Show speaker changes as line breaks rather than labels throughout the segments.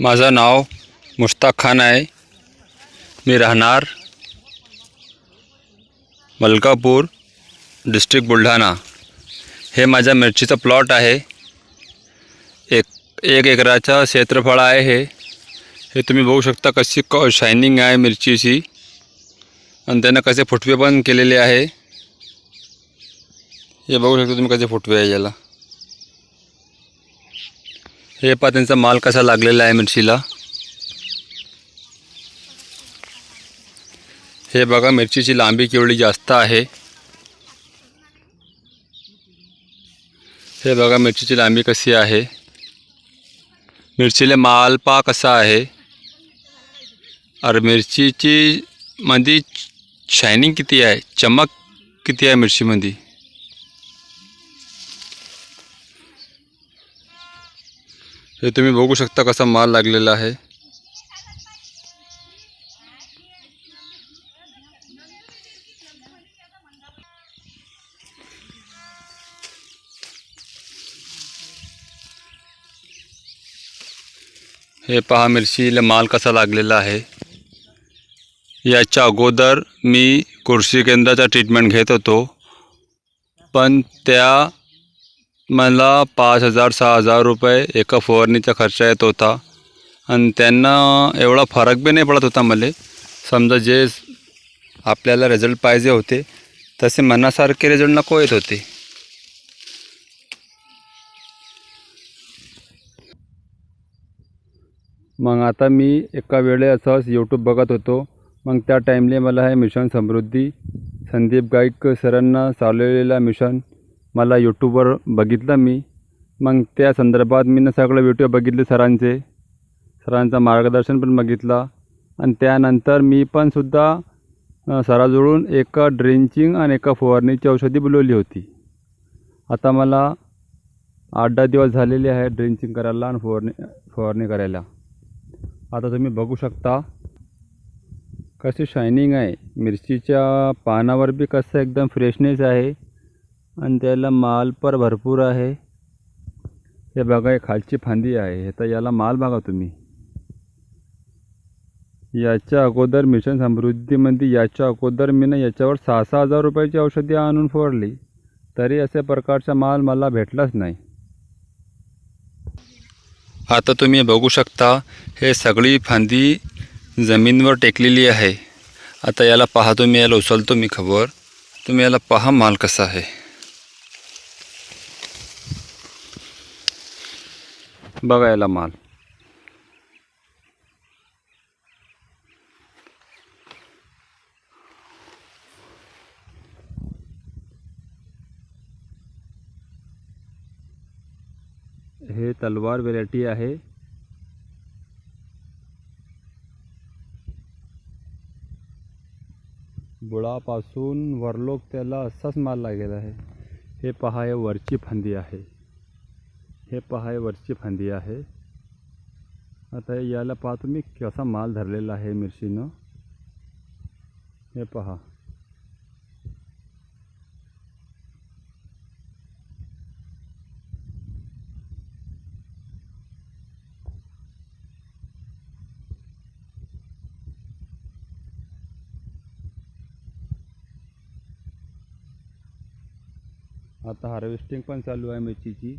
माझं नाव मुश्ताक खान आहे. मी राहणार मलकापूर डिस्ट्रिक्ट बुलढाणा. हे माझ्या मिरचीचं प्लॉट आहे. एक एक एकराचं क्षेत्रफळ आहे हे. हे तुम्ही बघू शकता कशी क शायनिंग आहे मिरचीची. आणि त्यानं कसे फुटवे पण केलेले आहे. हे बघू शकता तुम्ही कसे फुटवे आहे याला. हे त्यांचा माल कसा लागलेला आहे मिरचीला. हे बघा, मिरचीची लांबी केवढी जास्त आहे. हे बघा, मिरचीची लांबी कशी आहे. मिरचीला माल पहा कसा आहे. और मिरचीची मध्ये शायनिंग किती आहे? चमक किती आहे मिरचीमध्ये हे तुम्ही बघू शकता कसा माल लागलेला आहे. हे पहा मिरचीला माल कसा लागलेला आहे. याच्या अगोदर मी कृषी केंद्राचा ट्रीटमेंट घेत होतो. पण त्या मला पाच हजार सहा हजार रुपये एका फवारणीचा खर्च येत होता. आणि त्यांना एवढा फरक बी नाही पडत होता मला. समजा जे आपल्याला रिझल्ट पाहिजे होते तसे मनासारखे रिझल्ट नको येत होते. मग आता मी एका वेळे असंच यूट्यूब बघत होतो. मग त्या टाईमले मला हे मिशन समृद्धी संदीप गाईक सरांना चालवलेला मिशन मला यूट्यूबवर बघितलं मी. मग त्या संदर्भात मी ना सगळं व्हिडिओ बघितले सरांचे. सरांचं मार्गदर्शन पण बघितलं. आणि त्यानंतर मी पण सुद्धा सराजवळून एका ड्रेंचिंग आणि एका फवारणीची औषधी बोलवली होती. आता मला आठ दहा दिवस झालेले आहे ड्रेंचिंग करायला आणि फवारणी फवारणी करायला. आता तुम्ही बघू शकता कशी शायनिंग आहे. मिरचीच्या पानावर बी कसं एकदम फ्रेशनेस आहे. आणि त्याला माल पण भरपूर आहे. हे बघा हे खालची फांदी आहे. हे तर याला माल बघा तुम्ही. याच्या अगोदर मिशन समृद्धीमध्ये याच्या अगोदर मी ना याच्यावर सहा सहा हजार रुपयाची औषधी आणून फोडली. तरी अशा प्रकारचा माल मला भेटलाच नाही. आता तुम्ही बघू शकता हे सगळी फांदी जमीनवर टेकलेली आहे. आता याला पहा तुम्ही याला उचलतो मी खबर. तुम्ही याला पहा माल कसा आहे. बघायला माल. हे तलवार व्हेरायटी आहे. बुळापासून वरलोक त्याला असाच माल लागेल आहे. हे पहा हे वरची फांदी आहे. हे पहा हे वरची फांदी आहे. आता याला पहा तुम्ही कसा माल धरलेला आहे मिरचीनं. हे पहा. आता हार्वेस्टिंग पण चालू आहे मिरचीची.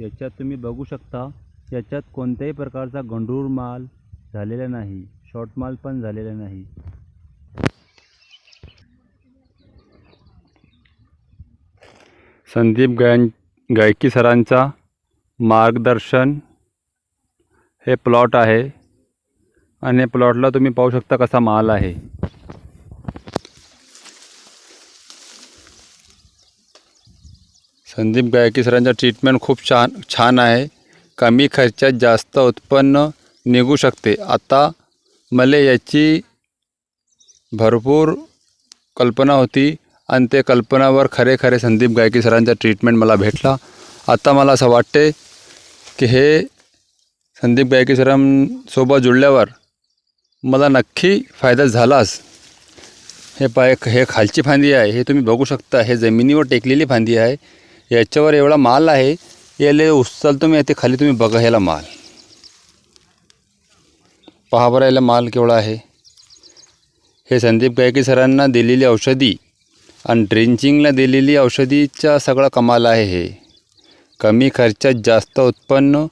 याच्यात तुम्ही बघू शकता याच्यात कोणत्याही प्रकारचा गंडूर माल झालेला नाही शॉर्ट माल पण झालेला नाही. संदीप गाय गायकी सरांचा मार्गदर्शन हे प्लॉट आहे. आणि प्लॉटला तुम्ही पाहू शकता कसा माल आहे. संदीप गायकी सरांचा ट्रीटमेंट खूप छान छान आहे. कमी खर्चात जास्त उत्पन्न निघू शकते. आता मला याची भरपूर कल्पना होती आणि ते कल्पनावर खरे खरे संदीप गायकी सरांचा ट्रीटमेंट मला भेटला. आता मला असं वाटते की हे संदीप गायकी सरांसोबत जुळल्यावर मला नक्की फायदा झालाच. हे पाय हे खालची फांदी आहे हे तुम्ही बघू शकता. हे जमिनीवर टेकलेली फांदी आहे. याच्यावर एवढा माल आहे याले उचलतो मी ते खाली तुम्ही बघा ह्याला माल. पहा बरं याला माल केवढा आहे. हे संदीप गायकी सरांना दिलेली औषधी आणि ड्रिंचिंगला दिलेली औषधीचा सगळा कमाल आहे हे. कमी खर्चात जास्त उत्पन्न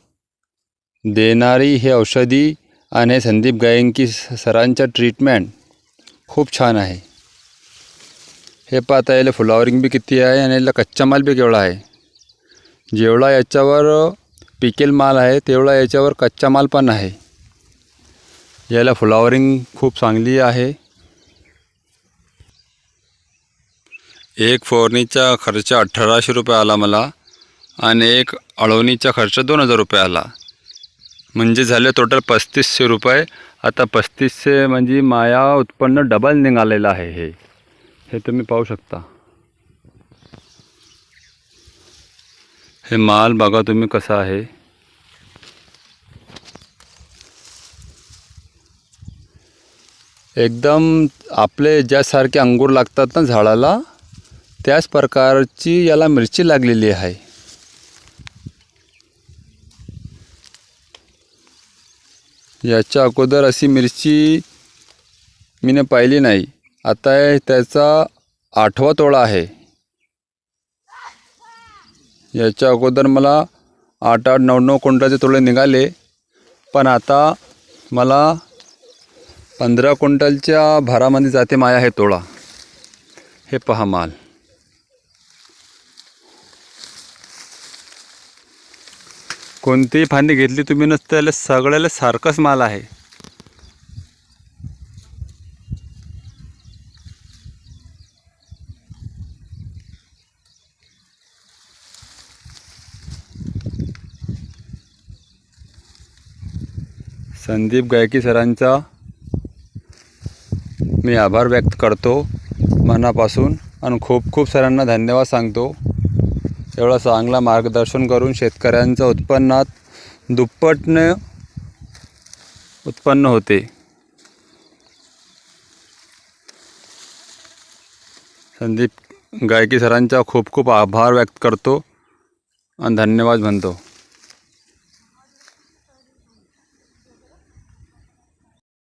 देणारी हे औषधी आणि हे संदीप गायंकी स- सरांचं ट्रीटमेंट खूप छान आहे. हे पाहता याला फ्लॉवरिंग बी किती आहे आणि याला कच्चा माल बी केवढा आहे? जेवढा याच्यावर पिकेल माल आहे तेवढा याच्यावर कच्चा माल पण आहे. याला फ्लॉवरिंग खूप चांगली आहे. एक फोरणीचा खर्च अठराशे रुपये आला मला आणि एक अळवणीचा खर्च दोन हजार रुपये आला. म्हणजे झाले टोटल पस्तीसशे रुपये. आता पस्तीसशे म्हणजे माया उत्पन्न डबल निघालेलं आहे हे. हे तुम्ही पाहू शकता. हे माल बघा तुम्ही कसा आहे. एकदम आपले ज्यासारखे अंगूर लागतात ना झाडाला त्याच प्रकारची याला मिरची लागलेली आहे. याच्या अगोदर अशी मिरची मीने पाहिली नाही. आता हे त्याचा आठवा तोळा आहे. याच्या अगोदर मला आठ आठ नऊ नऊ क्विंटलचे तोळे निघाले पण आता मला पंधरा क्विंटलच्या भरामध्ये जाते माया हे तोळा. हे पहा माल. कोणतीही फांदी घेतली तुम्ही नसतं त्याला सगळ्याला सारखंच माल आहे. संदीप गायकी सरांचा मी आभार व्यक्त करतो मनापासून आणि खूप खूप सरांना धन्यवाद सांगतो. एवढा चांगला मार्गदर्शन करून शेतकऱ्यांचं उत्पन्नात दुप्पटने उत्पन्न होते. संदीप गायकी सरांचा खूप खूप आभार व्यक्त करतो आणि धन्यवाद म्हणतो.